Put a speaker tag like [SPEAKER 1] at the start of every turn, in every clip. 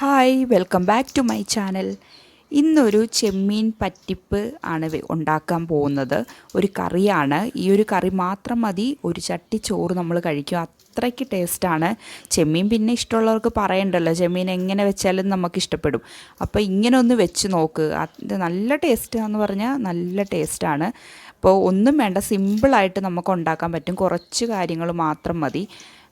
[SPEAKER 1] Hi welcome back to my channel ഇന്നൊരു ചെമ്മീൻ പറ്റിപ്പ് ആണ് ഉണ്ടാക്കാൻ പോകുന്നത്. ഒരു കറിയാണ്. ഈ ഒരു കറി മാത്രം മതി. ഒരു ചട്ടി ചോറ് നമ്മൾ കഴിക്കും. അത്രയ്ക്ക് ടേസ്റ്റാണ് ചെമ്മീൻ പിന്നെ ഇഷ്ടമുള്ളവർക്ക് പറയണ്ടല്ലോ. ചെമ്മീൻ എങ്ങനെ വെച്ചാലും നമുക്ക് ഇഷ്ടപ്പെടും. അപ്പോൾ ഇങ്ങനെ ഒന്ന് വെച്ച് നോക്ക്. അത് നല്ല ടേസ്റ്റാന്ന് പറഞ്ഞാൽ നല്ല ടേസ്റ്റാണ് അപ്പോൾ ഒന്നും വേണ്ട സിമ്പിളായിട്ട് നമുക്ക് ഉണ്ടാക്കാൻ പറ്റും. കുറച്ച് കാര്യങ്ങൾ മാത്രം മതി.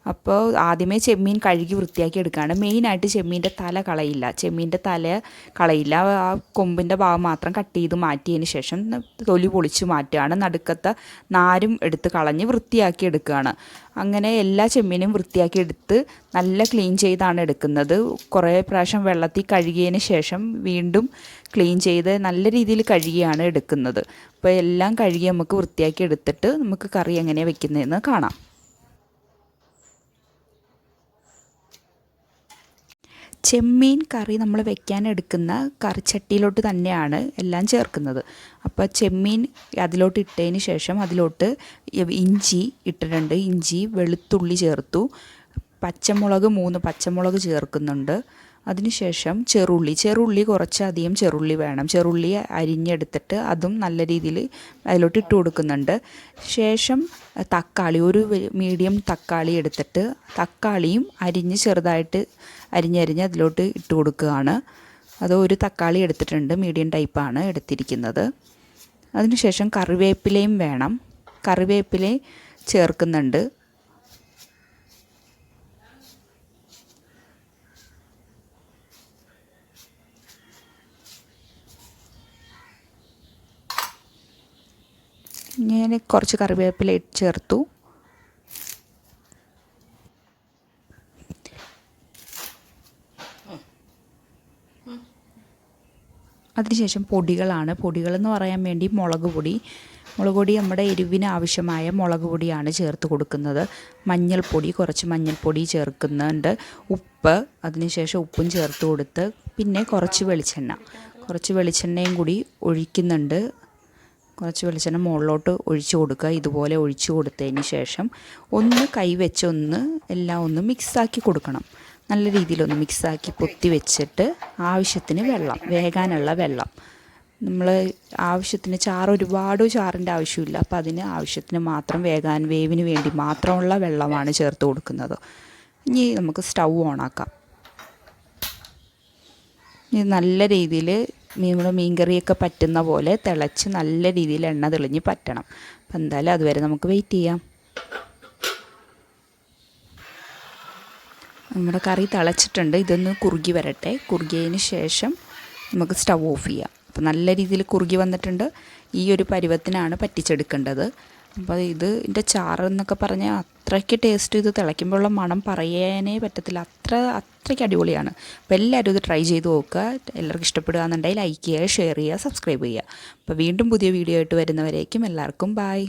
[SPEAKER 1] അപ്പോൾ ആദ്യമേ ചെമ്മീൻ കഴുകി വൃത്തിയാക്കി എടുക്കുകയാണ് മെയിനായിട്ട് ചെമ്മീന്റെ തല കളയില്ല. ചെമ്മീന്റെ തല കളയില്ല. ആ കൊമ്പിന്റെ ഭാഗം മാത്രം കട്ട് ചെയ്ത് മാറ്റിയതിന് ശേഷം തൊലി പൊളിച്ച് മാറ്റുകയാണ്. നടുക്കത്തെ നാരും എടുത്ത് കളഞ്ഞ് വൃത്തിയാക്കി എടുക്കുകയാണ്. അങ്ങനെ എല്ലാ ചെമ്മീനും വൃത്തിയാക്കി എടുത്ത് നല്ല ക്ലീൻ ചെയ്താണ് എടുക്കുന്നത്. കുറേ പ്രാവശ്യം വെള്ളത്തിൽ കഴുകിയതിന് ശേഷം വീണ്ടും ക്ലീൻ ചെയ്ത് നല്ല രീതിയിൽ കഴുകിയാണ് എടുക്കുന്നത്. അപ്പോൾ എല്ലാം കഴുകി നമുക്ക് വൃത്തിയാക്കി എടുത്തിട്ട് നമുക്ക് കറി എങ്ങനെയാണ് വെക്കുന്നതെന്ന് കാണാം. ചെമ്മീൻ കറി നമ്മൾ വെക്കാൻ എടുക്കുന്ന കറിച്ചട്ടിയിലോട്ട് തന്നെയാണ് എല്ലാം ചേർക്കുന്നത്. അപ്പോൾ ചെമ്മീൻ അതിലോട്ട് ഇട്ടതിന് ശേഷം അതിലോട്ട് ഇഞ്ചി ഇട്ടിട്ടുണ്ട്. ഇഞ്ചി വെളുത്തുള്ളി ചേർത്തു. പച്ചമുളക് മൂന്ന് പച്ചമുളക് ചേർക്കുന്നുണ്ട്. അതിനുശേഷം ചെറുള്ളി ചെറുള്ളി കുറച്ചധികം ചെറുള്ളി വേണം. ചെറുള്ളി അരിഞ്ഞെടുത്തിട്ട് അതും നല്ല രീതിയിൽ അതിലോട്ട് ഇട്ട് കൊടുക്കുന്നുണ്ട്. ശേഷം തക്കാളി ഒരു മീഡിയം തക്കാളി എടുത്തിട്ട് തക്കാളിയും അരിഞ്ഞ് ചെറുതായിട്ട് അരിഞ്ഞരിഞ്ഞ് അതിലോട്ട് ഇട്ട് കൊടുക്കുകയാണ്. അത് ഒരു തക്കാളി എടുത്തിട്ടുണ്ട് മീഡിയം ടൈപ്പാണ് എടുത്തിരിക്കുന്നത്. അതിനുശേഷം കറിവേപ്പിലയും വേണം. കറിവേപ്പില ചേർക്കുന്നുണ്ട്. ഞാൻ കുറച്ച് കറിവേപ്പില ചേർത്തു. അതിനുശേഷം പൊടികളാണ്. പൊടികളെന്ന് പറയാൻ വേണ്ടി മുളക് പൊടി. മുളക് പൊടി നമ്മുടെ എരിവിന് ആവശ്യമായ മുളക് പൊടിയാണ് ചേർത്ത് കൊടുക്കുന്നത്. മഞ്ഞൾപ്പൊടി കുറച്ച് മഞ്ഞൾപ്പൊടി ചേർക്കുന്നുണ്ട്. ഉപ്പ് അതിനുശേഷം ഉപ്പും ചേർത്ത് കൊടുത്ത് പിന്നെ കുറച്ച് വെളിച്ചെണ്ണ. കുറച്ച് വെളിച്ചെണ്ണയും കൂടി ഒഴിക്കുന്നുണ്ട്. കുറച്ച് വെളിച്ചെണ്ണ മുകളിലോട്ട് ഒഴിച്ച് കൊടുക്കുക. ഇതുപോലെ ഒഴിച്ച് കൊടുത്തതിന് ശേഷം ഒന്ന് കൈവച്ച് ഒന്ന് എല്ലാം ഒന്ന് മിക്സാക്കി കൊടുക്കണം. നല്ല രീതിയിലൊന്ന് മിക്സാക്കി പൊത്തി വെച്ചിട്ട് ആവശ്യത്തിന് വെള്ളം വേകാനുള്ള വെള്ളം. നമ്മൾ ആവശ്യത്തിന് ചാറ് ഒരുപാട് ചാറിന്റെ ആവശ്യമില്ല. അപ്പോൾ അതിന് ആവശ്യത്തിന് മാത്രം വേകാൻ വേവിന് വേണ്ടി മാത്രമുള്ള വെള്ളമാണ് ചേർത്ത് കൊടുക്കുന്നത്. ഇനി നമുക്ക് സ്റ്റൗ ഓണാക്കാം. ഇത് നല്ല രീതിയിൽ നമ്മൾ മീൻകറിയൊക്കെ പറ്റുന്ന പോലെ തിളച്ച് നല്ല രീതിയിൽ എണ്ണ തെളിഞ്ഞ് പറ്റണം. അപ്പം എന്തായാലും അതുവരെ നമുക്ക് വെയിറ്റ് ചെയ്യാം. നമ്മുടെ കറി തിളച്ചിട്ടുണ്ട്. ഇതൊന്ന് കുറുകി വരട്ടെ. കുറുകിയതിന് ശേഷം നമുക്ക് സ്റ്റൗ ഓഫ് ചെയ്യാം. അപ്പോൾ നല്ല രീതിയിൽ കുറുകി വന്നിട്ടുണ്ട്. ഈ ഒരു പരുവത്തിനാണ് പറ്റിച്ചെടുക്കേണ്ടത്. അപ്പോൾ ഇത് ഇതിന്റെ ചാറ് എന്നൊക്കെ പറഞ്ഞാൽ അത്രയ്ക്ക് ടേസ്റ്റ് ഇത് തിളയ്ക്കുമ്പോഴുള്ള മണം പറയാനേ പറ്റത്തില്ല. അത്ര അത്രയ്ക്ക് അടിപൊളിയാണ്. അപ്പോൾ എല്ലാവരും ഇത് ട്രൈ ചെയ്ത് നോക്കുക. എല്ലാവർക്കും ഇഷ്ടപ്പെടുകയെന്നുണ്ടെങ്കിൽ ലൈക്ക് ചെയ്യുക ഷെയർ ചെയ്യുക സബ്സ്ക്രൈബ് ചെയ്യുക. അപ്പോൾ വീണ്ടും പുതിയ വീഡിയോ ആയിട്ട് വരുന്നവരേക്കും എല്ലാവർക്കും ബായ്